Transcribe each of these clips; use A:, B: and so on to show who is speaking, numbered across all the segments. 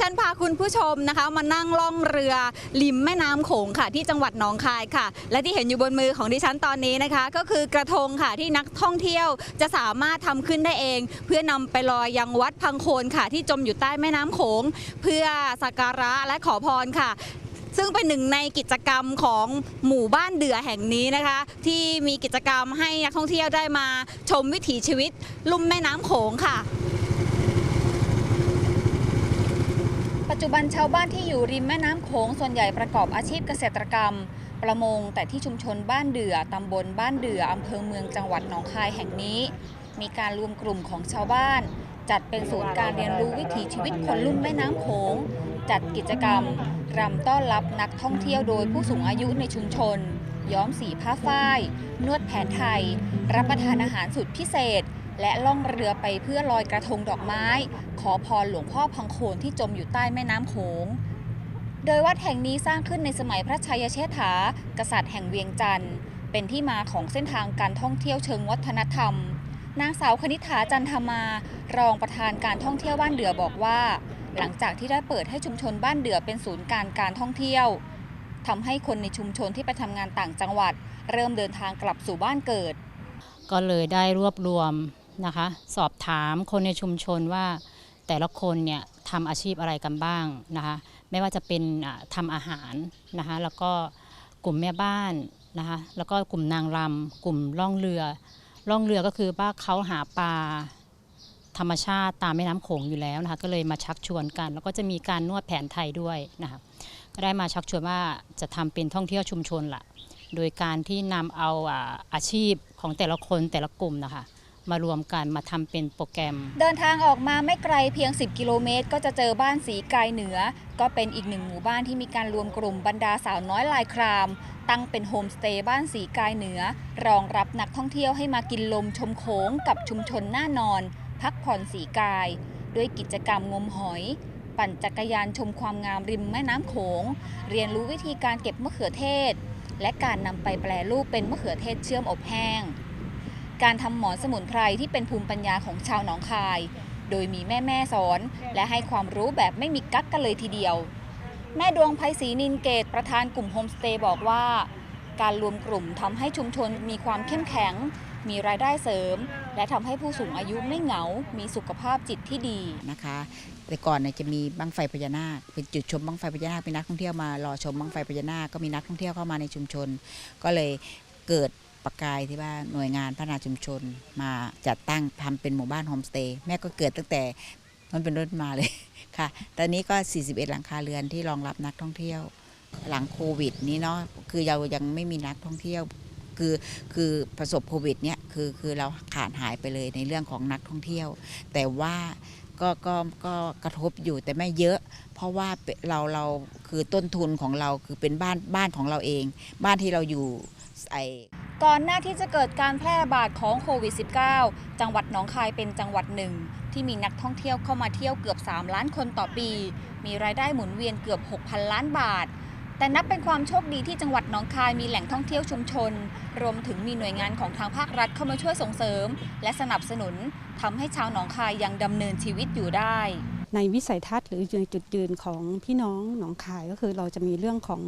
A: ฉันพาคุณผู้ชมนะคะ มานั่งล่องเรือริมแม่น้ำโขงค่ะ ที่จังหวัดหนองคายค่ะ และที่เห็นอยู่บนมือของดิฉันตอนนี้นะคะ ก็คือกระทงค่ะที่นักท่องเที่ยวจะสามารถทำขึ้นได้เอง เพื่อนำไปลอยยังวัดพังโคนค่ะ ที่จมอยู่ใต้แม่น้ำโขง เพื่อสักการะและขอพรค่ะซึ่งเป็นหนึ่งในกิจกรรมของหมู่บ้านเดือแห่งนี้นะคะ ที่มีกิจกรรมให้นักท่องเที่ยวได้มาชมวิถีชีวิต ลุ่มแม่น้ำโขงค่ะ ปัจจุบันชาวบ้านที่อยู่ริมแม่น้ำโขงส่วนใหญ่ประกอบอาชีพเกษตรกรรม ประมงแต่ที่ชุมชนบ้านเดือตำบลบ้านเดืออำเภอเมืองจังหวัดหนองคายแห่งนี้ มีการรวมกลุ่มของชาวบ้าน จัดเป็นศูนย์การเรียนรู้วิถีชีวิตคนลุ่มแม่น้ำโขง จัดกิจกรรมรำต้อนรับนักท่องเที่ยวโดยผู้สูงอายุในชุมชน ย้อมสีผ้าฝ้าย นวดแผนไทย รับประทานอาหารสุดพิเศษ และล่องเรือไปเพื่อลอยกระทงดอกไม้ ขอพรหลวงพ่อพังโคนที่จมอยู่ใต้แม่น้ำโขง โดยวัดแห่งนี้สร้างขึ้นในสมัยพระชัยเชษฐา กษัตริย์แห่งเวียงจันทร์ เป็นที่มาของเส้นทางการท่องเที่ยวเชิงวัฒนธรรม นางสาวคณิษฐาจันทมา รองประธานการท่องเที่ยวบ้านเดือบอกว่า หลังจากที่ได้เปิดให้ชุมชนบ้านเดือเป็นศูนย์การการท่องเที่ยวทำให้คนในชุมชนที่ไปทำงานต่างจังหวัด เริ่มเดินทางกลับสู่บ้านเกิด
B: ก็เลยได้รวบรวม นะคะ สอบถามคนในชุมชนว่าแต่ละคนเนี่ยทำอาชีพอะไรกันบ้างนะคะ ไม่ว่าจะเป็นอ่าทำอาหารนะคะ แล้วก็กลุ่มแม่บ้านนะคะ แล้วก็กลุ่มนางรำกลุ่มล่องเรือ ล่องเรือก็คือว่าเขาหาปลาธรรมชาติตามแม่น้ำโขงอยู่แล้วนะคะ ก็เลยมาชักชวนกัน แล้วก็จะมีการนวดแผนไทยด้วยนะคะ ก็ได้มาชักชวนว่าจะทำเป็นท่องเที่ยวชุมชนละโดยการที่นำเอาอาชีพของแต่ละคนแต่ละกลุ่มนะคะ มารวมกันมาทำเป็นโปรแกรม
A: เดินทางออกมาไม่ไกลเพียง 10 กิโลเมตร ก็จะเจอบ้านสีกายเหนือ ก็เป็นอีกหนึ่งหมู่บ้านที่มีการรวมกลุ่มบรรดาสาวน้อยลายคราม ตั้งเป็นโฮมสเตย์บ้านสีกายเหนือ รองรับนักท่องเที่ยวให้มากินลมชมโขงกับชุมชนหน้านอน พักผ่อนสีกาย ด้วยกิจกรรมงมหอย ปั่นจักรยานชมความงามริมแม่น้ำโขง เรียนรู้วิธีการเก็บมะเขือเทศ และการนำไปแปรรูปเป็นมะเขือเทศเชื่อมอบแห้ง การทำหมอนสมุนไพรที่เป็นภูมิปัญญาของชาวหนองคาย โดยมีแม่แม่สอน และให้ความรู้แบบไม่มีกั๊กกันเลยทีเดียว แม่ดวงไพศรีนินเกตประธานกลุ่มโฮมสเตย์บอกว่า การรวมกลุ่มทำให้ชุมชนมีความเข้มแข็ง มีรายได้เสริม และทำให้ผู้สูงอายุไม่เหงา มีสุขภาพจิตที่ดี
C: นะคะ แต่ก่อนเนี่ยจะมีบังไฟพญานาคเป็นจุดชมบังไฟพญานาคมีนักท่องเที่ยวมารอชมบังไฟพญานาคก็มีนักท่องเที่ยวเข้ามาในชุมชน ก็เลยเกิด ประกายที่ว่าหน่วยงานพัฒนาชุมชน มาจัดตั้งทำเป็นหมู่บ้านโฮมสเตย์แม่ก็เกิดตั้งแต่มันเป็นรถมาเลยค่ะ ตอนนี้ก็ 41 หลังคาเรือนที่รองรับนักท่องเที่ยว หลังโควิด นี้เนาะคือเรายังไม่มีนักท่องเที่ยว คือคือประสบโควิดเนี่ยคือคือเราขาดหายไปเลยในเรื่องของนักท่องเที่ยว แต่ว่าก็ก็ก็กระทบอยู่แต่ไม่เยอะ เพราะว่าเป็นเราเราคือต้นทุนของเราคือเป็นบ้านบ้านของเราเอง บ้านที่เราอยู่ไอ
A: ก่อนหน้าที่จะเกิดการแพร่ระบาดของโควิด -19 จังหวัดหนองคายเป็นจังหวัดหนึ่ง ที่มีนักท่องเที่ยวเข้ามาเที่ยวเกือบ 3 ล้านคนต่อปี มีรายได้หมุนเวียนเกือบ 6,000 ล้านบาท แต่นับเป็นความโชคดีที่จังหวัดหนองคายมีแหล่งท่องเที่ยวชุมชน รวมถึงมีหน่วยงานของทางภาครัฐเข้ามาช่วยส่งเสริม และสนับสนุนทำให้ชาวหนองคายยังดำเนินชีวิตอยู่ได้
D: ในวิสัยทัศน์หรือในจุดยืนของพี่น้องหนองคายก็คือเราจะมีเรื่องของ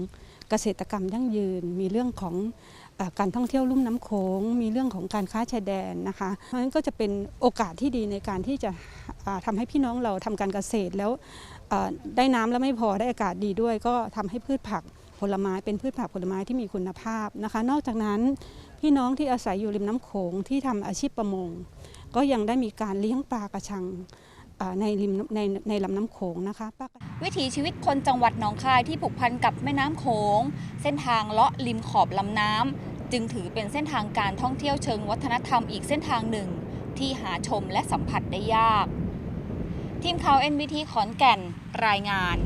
D: เกษตรกรรมยั่งยืน มีเรื่องของอการท่องเที่ยวลุ่มน้ำโขงมีเรื่องของการค้าชายแดนนะคะเพราะฉะนั้นก็จะเป็นโอกาสที่ดีในการที่จะอ่าทำให้พี่น้องเราทำการเกษตรแล้วได้น้ำแล้วไม่พอได้อากาศดีด้วย ก็ทำให้พืชผักผลไม้เป็นพืชผักผลไม้ที่มีคุณภาพนะคะ นอกจากนั้นพี่น้องที่อาศัยอยู่ริมน้ำโขงที่ทำอาชีพประมง ก็ยังได้มีการเลี้ยงปลากระชัง ในริมในในลำน้ำโขงนะคะปลา
A: วิถีชีวิตคนจังหวัดหนองคายที่ผูกพันกับแม่น้ำโขง เส้นทางเลาะริมขอบลำน้ำจึงถือเป็นเส้นทางการท่องเที่ยวเชิงวัฒนธรรมอีกเส้นทางหนึ่ง ที่หาชมและสัมผัสได้ยาก ทีมข่าว NBT ขอนแก่นรายงาน